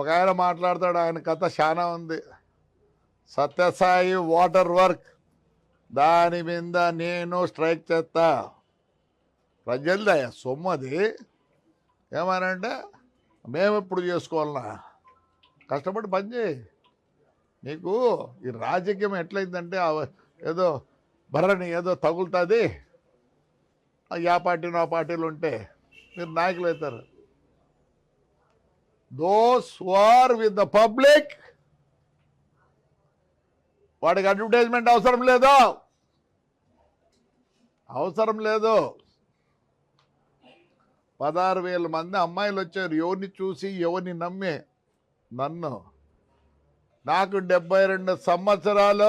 ఒక ఆయన మాట్లాడతాడు ఆయన కథ చాలా ఉంది సత్యసాయి వాటర్ వర్క్ దాని మీద నేను స్ట్రైక్ చేస్తా ప్రజలది సొమ్ము అది ఏమనంటే మేము ఎప్పుడు చేసుకోవాలన్నా కష్టపడి చేయి నీకు ఈ రాజకీయం ఎట్లయిందంటే ఏదో భరణి ఏదో తగులుతుంది యా పార్టీ ఆ పార్టీలు ఉంటే మీరు నాయకులు అవుతారు those are with the public వాడికి అడ్వర్టైజ్మెంట్ అవసరం లేదు అవసరం లేదు పదహారు వేల మంది అమ్మాయిలు వచ్చారు ఎవరిని చూసి ఎవరిని నమ్మి నన్ను నాకు డెబ్బై రెండు సంవత్సరాలు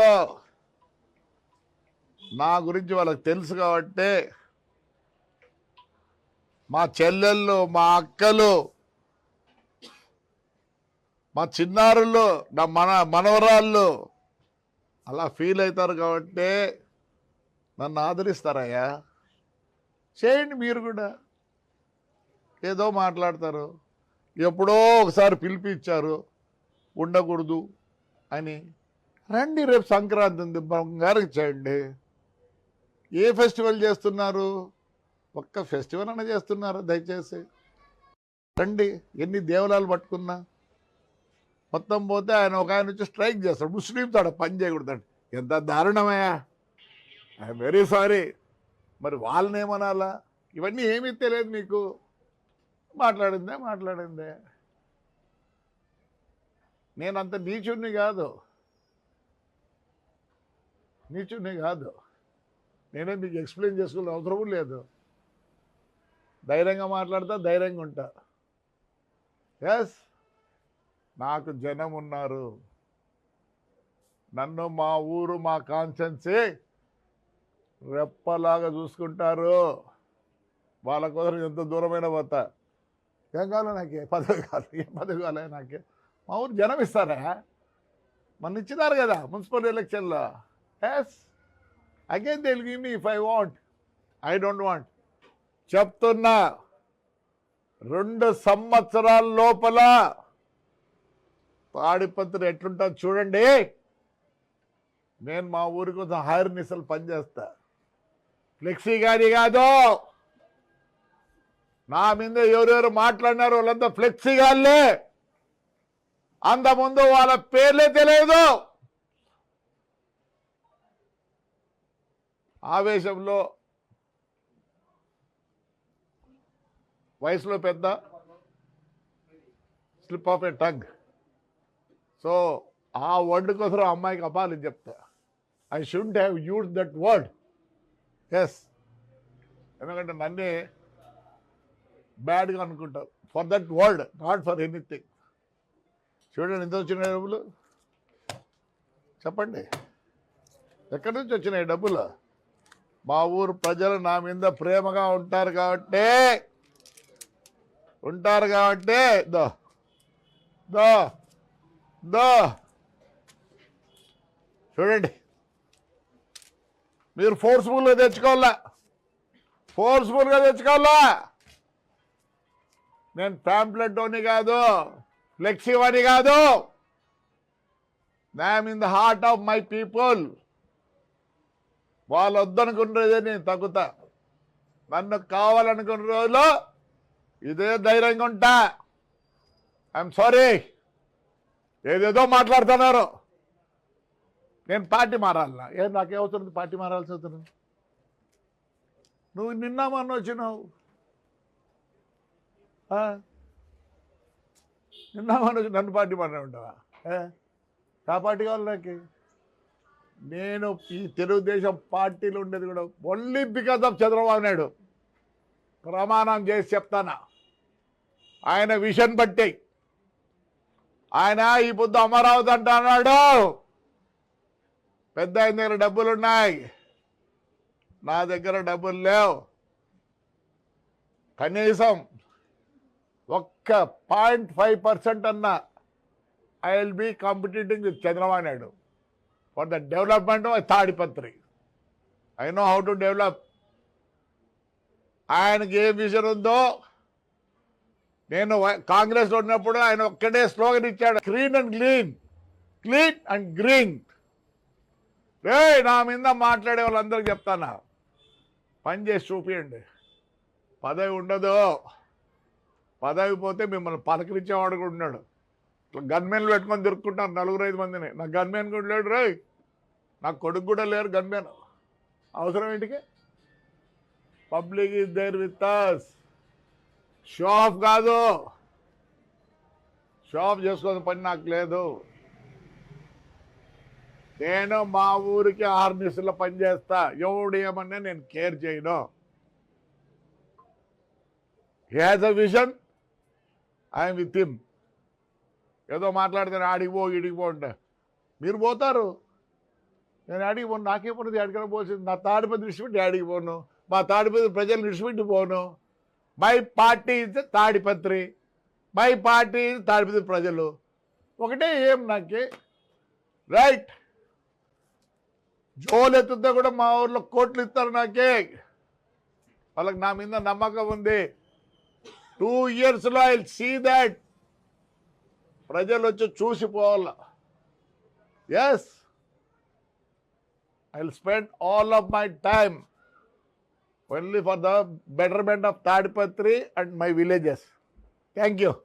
నా గురించి వాళ్ళకి తెలుసు కాబట్టి మా చెల్లెళ్ళు మా అక్కలు మా చిన్నారుల్లో నా మన మనవరాళ్ళు అలా ఫీల్ అవుతారు కాబట్టి నన్ను ఆదరిస్తారయ్యా చేయండి మీరు కూడా ఏదో మాట్లాడతారు ఎప్పుడో ఒకసారి పిలిపించారు ఉండకూడదు అని రండి రేపు సంక్రాంతి ఉంది బంగారం చేయండి ఏ ఫెస్టివల్ చేస్తున్నారు ఒక్క ఫెస్టివల్ అన్న చేస్తున్నారు దయచేసి రండి ఎన్ని దేవలాలు పట్టుకున్నా మొత్తం పోతే ఆయన ఒక ఆయన వచ్చి స్ట్రైక్ చేస్తాడు ముస్లింతో తాడు పని చేయకూడదండి ఎంత దారుణమయ్యా ఎమ్ వెరీ సారీ మరి వాళ్ళని ఏమనాలా ఇవన్నీ ఏమీ తెలియదు మీకు మాట్లాడిందే మాట్లాడిందే నేను అంత నీచుణ్ణి కాదు నీచుణ్ణి కాదు నేనే మీకు ఎక్స్ప్లెయిన్ చేసుకునే అవసరం లేదు ధైర్యంగా మాట్లాడతా ధైర్యంగా ఉంటా ఎస్ నాకు జనం ఉన్నారు నన్ను మా ఊరు మా కాన్షన్సే రెప్పలాగా చూసుకుంటారు వాళ్ళ కోసం ఎంత దూరమైన పోతా ఏం కావాలి నాకు పదవి కాదు ఏ పదవి కాలే నాకు మా ఊరు జనం ఇస్తారా మన ఇచ్చినారు కదా మున్సిపల్ ఎలక్షన్లో yes again they me if I want I don't want చెప్తున్నా రెండు సంవత్సరాల లోపల తాడిపత్రి ఎట్లుంటా చూడండి నేను మా ఊరి కోసం హైర్ నిసలు పనిచేస్తా ఫ్లెక్సీ గారి కాదు నా మీద ఎవరెవరు మాట్లాడినారు వాళ్ళంతా ఫ్లెక్సీ అంత అంతకుముందు వాళ్ళ పేర్లే తెలియదు ఆవేశంలో వయసులో పెద్ద slip of a tongue so ఆ వర్డ్ కోసం అమ్మాయికి అపాలని చెప్తా I should have used that word yes ఎందుకంటే నన్నే బ్యాడ్గా అనుకుంటారు for that word not for anything చూడండి ఎంత వచ్చినాయి డబ్బులు చెప్పండి ఎక్కడి నుంచి వచ్చినాయి డబ్బులు మా ఊరు ప్రజలు నా మీద ప్రేమగా ఉంటారు కాబట్టి ఉంటారు కాబట్టి దో దో దా చూడండి మీరు ఫోర్స్ఫుల్గా తెచ్చుకోవాలా ఫోర్స్ఫుల్గా తెచ్చుకోవాలా నేను ప్యాంప్లెట్ అని కాదు ఫ్లెక్సీ అని కాదు I'm in the heart of my people వాళ్ళు వద్దనుకున్న నేను తగ్గుతా నన్ను కావాలనుకున్న రోజులో ఇదే ధైర్యంగా ఉంటా ఐఎమ్ సారీ ఏదేదో మాట్లాడుతున్నారు నేను పార్టీ మారాల ఏం నాకేమవుతుంది పార్టీ మారాల్సి అవుతుంది నువ్వు నిన్న మొన్న వచ్చినావు నిన్న మొన్న వచ్చి నన్ను పార్టీ మారనే ఉంటావా ఆ పార్టీ కావాలి నాకు నేను ఈ తెలుగుదేశం పార్టీలో ఉండేది కూడా only because of Chandrababu Naidu ప్రమాణం చేసి చెప్తానా ఆయన విషన్ బట్టి ఆయన ఈ బుద్ధు అమరావతి అంటున్నాడు పెద్ద ఆయన దగ్గర డబ్బులు ఉన్నాయి నా దగ్గర డబ్బులు లేవు కనీసం ఒక్క పాయింట్ ఫైవ్ పర్సెంట్ అన్న I will be competing with Chandrababu Naidu for the development of Tadipatri I know how to develop ఆయనకి ఏ విజన్ ఉందో నేను లో ఉన్నప్పుడు ఆయన ఒక్కడే స్లోగన్ ఇచ్చాడు clean and green clean and green రే నా మీద మాట్లాడే వాళ్ళందరికీ చెప్తానా పని చేసి చూపియండి పదవి ఉండదు పదవి పోతే మిమ్మల్ని పలకరించేవాడు కూడా ఉన్నాడు ఇట్లా గన్మెన్లు పెట్టుకొని దొరుకుంటారు నలుగురు ఐదు మందిని నాకు గన్మెన్ కూడా లేడు రే నాకు కొడుకు కూడా లేరు గన్మెన్ అవసరం ఏంటికి public is there with us show off కాదు షో ఆఫ్ చేసుకునే పని నాకు లేదు నేను మా ఊరికి ఆర్మీస్లో పనిచేస్తా ఎవడు ఏమన్నా నేను కేర్ చేయను has a vision I'm with him ఏదో మాట్లాడితే ఆడికి ఇడిగిపో ఇడికి అంటే మీరు పోతారు నేను ఆడికి పోను నాకే పోను అడిగిన పోసింది నా తాడిపతి విడిచిపెట్టి ఆడికి పోను మా తాడిపతి ప్రజలు విడిచిపెట్టి పోను my party is Tadipatri my party is Tadipatri ప్రజలు ఒకటే ఏం నాకే రైట్ జోలెత్తుతో కూడా మా ఊర్లో కోట్లు ఇస్తారు నాకే వాళ్ళకి నా మీద నమ్మకం ఉంది టూ ఇయర్స్లో ఐ సీ దాట్ ప్రజలు వచ్చి చూసిపోవాల yes I spend all of my time only for the betterment of Tadpatri and my villages. Thank you.